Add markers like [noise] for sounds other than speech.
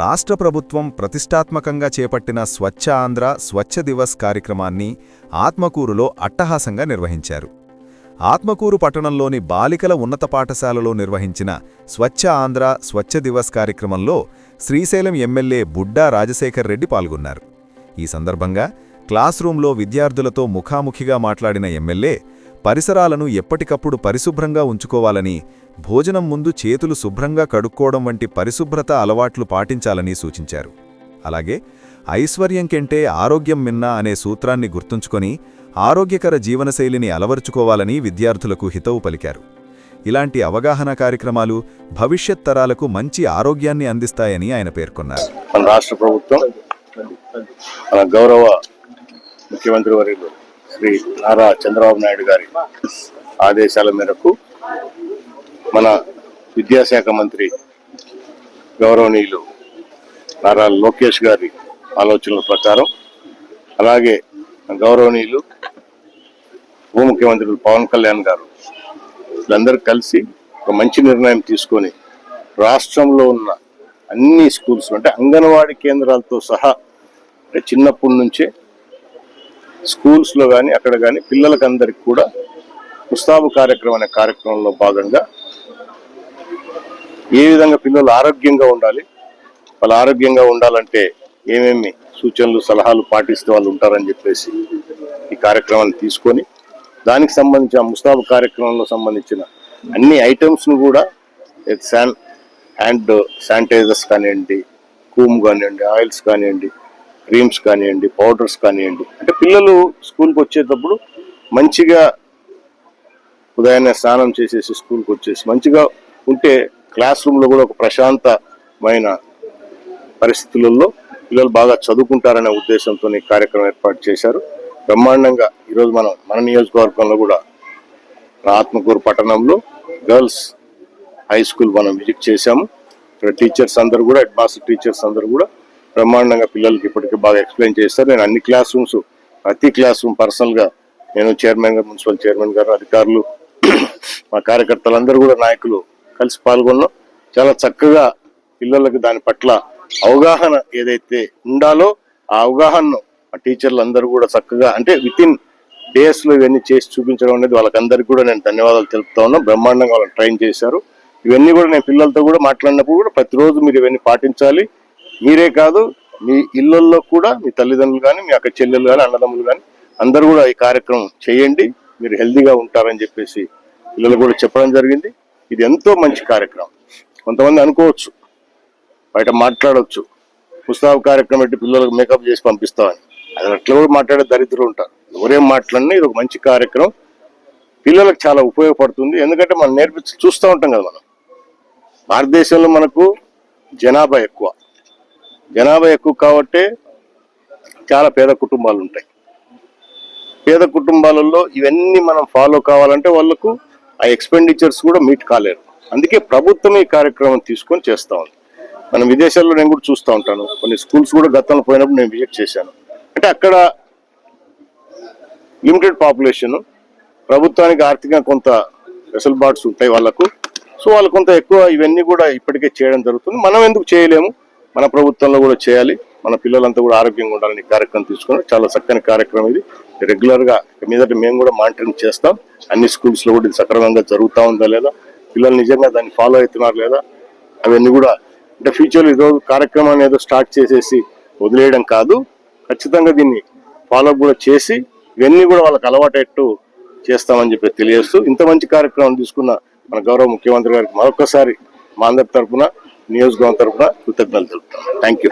రాష్ట్ర ప్రభుత్వం ప్రతిష్టాత్మకంగా చేపట్టిన స్వచ్ఛ ఆంధ్ర స్వచ్ఛ దివస్ కార్యక్రమాన్ని ఆత్మకూరులో అట్టహాసంగా నిర్వహించారు. ఆత్మకూరు పట్టణంలోని బాలికల ఉన్నత పాఠశాలలో నిర్వహించిన స్వచ్ఛ ఆంధ్ర స్వచ్ఛ దివస్ కార్యక్రమంలో శ్రీశైలం ఎమ్మెల్యే బుడ్డా రాజశేఖర్ రెడ్డి పాల్గొన్నారు. ఈ సందర్భంగా క్లాస్ రూంలో విద్యార్థులతో ముఖాముఖిగా మాట్లాడిన ఎమ్మెల్యే పరిసరాలను ఎప్పటికప్పుడు పరిశుభ్రంగా ఉంచుకోవాలని భోజనం ముందు చేతులు శుభ్రంగా కడుక్కోవడం వంటి పరిశుభ్రత అలవాట్లు పాటించాలని సూచించారు. అలాగే ఐశ్వర్యం కంటే ఆరోగ్యం మిన్నా అనే సూత్రాన్ని గుర్తుంచుకొని ఆరోగ్యకర జీవనశైలిని అలవరుచుకోవాలని విద్యార్థులకు హితవు పలికారు. ఇలాంటి అవగాహన కార్యక్రమాలు భవిష్యత్ తరాలకు మంచి ఆరోగ్యాన్ని అందిస్తాయని ఆయన పేర్కొన్నారు. మన రాష్ట్ర ప్రభుత్వం మన గౌరవ ముఖ్యమంత్రి వర్యులు శ్రీ నారా చంద్రబాబు నాయుడు గారి ఆదేశాల మేరకు మన విద్యాశాఖ మంత్రి గౌరవనీయులు నారా లోకేష్ గారి ఆలోచనల ప్రకారం అలాగే గౌరవనీయులు ఉప ముఖ్యమంత్రులు పవన్ కళ్యాణ్ గారు వీళ్ళందరూ కలిసి ఒక మంచి నిర్ణయం తీసుకొని రాష్ట్రంలో ఉన్న అన్ని స్కూల్స్ అంటే అంగన్వాడీ కేంద్రాలతో సహా అంటే చిన్నప్పటి నుంచే స్కూల్స్లో కానీ అక్కడ కానీ పిల్లలకి అందరికి కూడా ముస్తాబు కార్యక్రమం అనే కార్యక్రమంలో భాగంగా ఏ విధంగా పిల్లలు ఆరోగ్యంగా ఉండాలి వాళ్ళు ఆరోగ్యంగా ఉండాలంటే ఏమేమి సూచనలు సలహాలు పాటిస్తే వాళ్ళు ఉంటారని చెప్పేసి ఈ కార్యక్రమాన్ని తీసుకొని దానికి సంబంధించిన ముస్తాబు కార్యక్రమంలో సంబంధించిన అన్ని ఐటమ్స్ను కూడా శాన్ హ్యాండ్ శానిటైజర్స్ కానివ్వండి కూమ్ కానివ్వండి ఆయిల్స్ కానివ్వండి క్రీమ్స్ కానివ్వండి పౌడర్స్ కానివ్వండి. అంటే పిల్లలు స్కూల్కి వచ్చేటప్పుడు మంచిగా ఉదయాన్నే స్నానం చేసేసి స్కూల్కి వచ్చేసి మంచిగా ఉంటే క్లాస్ రూమ్లో కూడా ఒక ప్రశాంతమైన పరిస్థితులలో పిల్లలు బాగా చదువుకుంటారనే ఉద్దేశంతో ఈ కార్యక్రమం ఏర్పాటు చేశారు. బ్రహ్మాండంగా ఈరోజు మనం మన నియోజకవర్గంలో కూడా ఆత్మకూరు పట్టణంలో గర్ల్స్ హై స్కూల్ మనం విజిట్ చేశాము. ఇక్కడ టీచర్స్ అందరు కూడా హెడ్ మాస్టర్ టీచర్స్ అందరూ కూడా బ్రహ్మాండంగా పిల్లలకి ఇప్పటికీ బాగా ఎక్స్ప్లెయిన్ చేస్తారు. నేను అన్ని క్లాస్ రూమ్స్ ప్రతి క్లాస్ రూమ్ పర్సనల్గా నేను చైర్మన్ గారు మున్సిపల్ చైర్మన్ గారు అధికారులు [clears throat] మా కార్యకర్తలందరూ కూడా నాయకులు కలిసి పాల్గొన్నాం. చాలా చక్కగా పిల్లలకు దాని పట్ల అవగాహన ఏదైతే ఉండాలో ఆ అవగాహనను ఆ టీచర్లు అందరూ కూడా చక్కగా అంటే విత్ ఇన్ డేస్లో ఇవన్నీ చేసి చూపించడం అనేది వాళ్ళకందరికీ కూడా నేను ధన్యవాదాలు తెలుపుతా ఉన్నా. బ్రహ్మాండంగా వాళ్ళని ట్రైన్ చేశారు. ఇవన్నీ కూడా నేను పిల్లలతో కూడా మాట్లాడినప్పుడు కూడా ప్రతిరోజు మీరు ఇవన్నీ పాటించాలి. మీరే కాదు మీ ఇళ్ళలో కూడా మీ తల్లిదండ్రులు కానీ మీ అక్క చెల్లెలు కానీ అన్నదమ్ములు కానీ అందరూ కూడా ఈ కార్యక్రమం చేయండి. మీరు హెల్దీగా ఉంటారని చెప్పేసి పిల్లలు కూడా చెప్పడం జరిగింది. ఇది ఎంతో మంచి కార్యక్రమం. కొంతమంది అనుకోవచ్చు బయట మాట్లాడవచ్చు పుస్తక కార్యక్రమం పెట్టి పిల్లలకు మేకప్ చేసి పంపిస్తామని. అది అట్లా కూడా మాట్లాడే దరిద్రులు ఉంటారు. ఎవరేం మాట్లాడినా ఇది ఒక మంచి కార్యక్రమం. పిల్లలకు చాలా ఉపయోగపడుతుంది. ఎందుకంటే మనం నేర్పించి చూస్తూ ఉంటాం కదా మనం. భారతదేశంలో మనకు జనాభా ఎక్కువ. జనాభా ఎక్కువ కాబట్టే చాలా పేద కుటుంబాలు ఉంటాయి. పేద కుటుంబాలలో ఇవన్నీ మనం ఫాలో కావాలంటే వాళ్ళకు ఆ ఎక్స్పెండిచర్స్ కూడా మీట్ కాలేరు. అందుకే ప్రభుత్వం ఈ కార్యక్రమం తీసుకొని చేస్తా ఉంది. మనం విదేశాల్లో నేను కూడా చూస్తూ ఉంటాను. కొన్ని స్కూల్స్ కూడా గతంలో పోయినప్పుడు నేను విజిట్ చేశాను. అంటే అక్కడ లిమిటెడ్ పాపులేషన్ ప్రభుత్వానికి ఆర్థికంగా కొంత వెసల్బాట్స్ ఉంటాయి వాళ్ళకు. సో వాళ్ళు కొంత ఎక్కువ ఇవన్నీ కూడా ఇప్పటికే చేయడం జరుగుతుంది. మనం ఎందుకు చేయలేము? మన ప్రభుత్వంలో కూడా చేయాలి. మన పిల్లలంతా కూడా ఆరోగ్యంగా ఉండాలని కార్యక్రమం తీసుకుని చాలా చక్కని కార్యక్రమం ఇది. రెగ్యులర్గా మీదట మేము కూడా మానిటరింగ్ చేస్తాం. అన్ని స్కూల్స్లో కూడా ఇది సక్రమంగా జరుగుతూ ఉందా లేదా? పిల్లలు నిజంగా దాన్ని ఫాలో అవుతున్నారు లేదా? అవన్నీ కూడా అంటే ఫ్యూచర్ ఈరోజు కార్యక్రమాన్ని ఏదో స్టార్ట్ చేసేసి వదిలేయడం కాదు. ఖచ్చితంగా దీన్ని ఫాలో కూడా చేసి ఇవన్నీ కూడా వాళ్ళకి అలవాటట్టు చేస్తామని చెప్పి తెలియజేస్తూ ఇంత మంచి కార్యక్రమం తీసుకున్న మన గౌరవ ముఖ్యమంత్రి గారికి మరొకసారి మా అందరి తరఫున నియోజకవర్గం తరపున కృతజ్ఞతలు తెలుపుతాం థ్యాంక్ యూ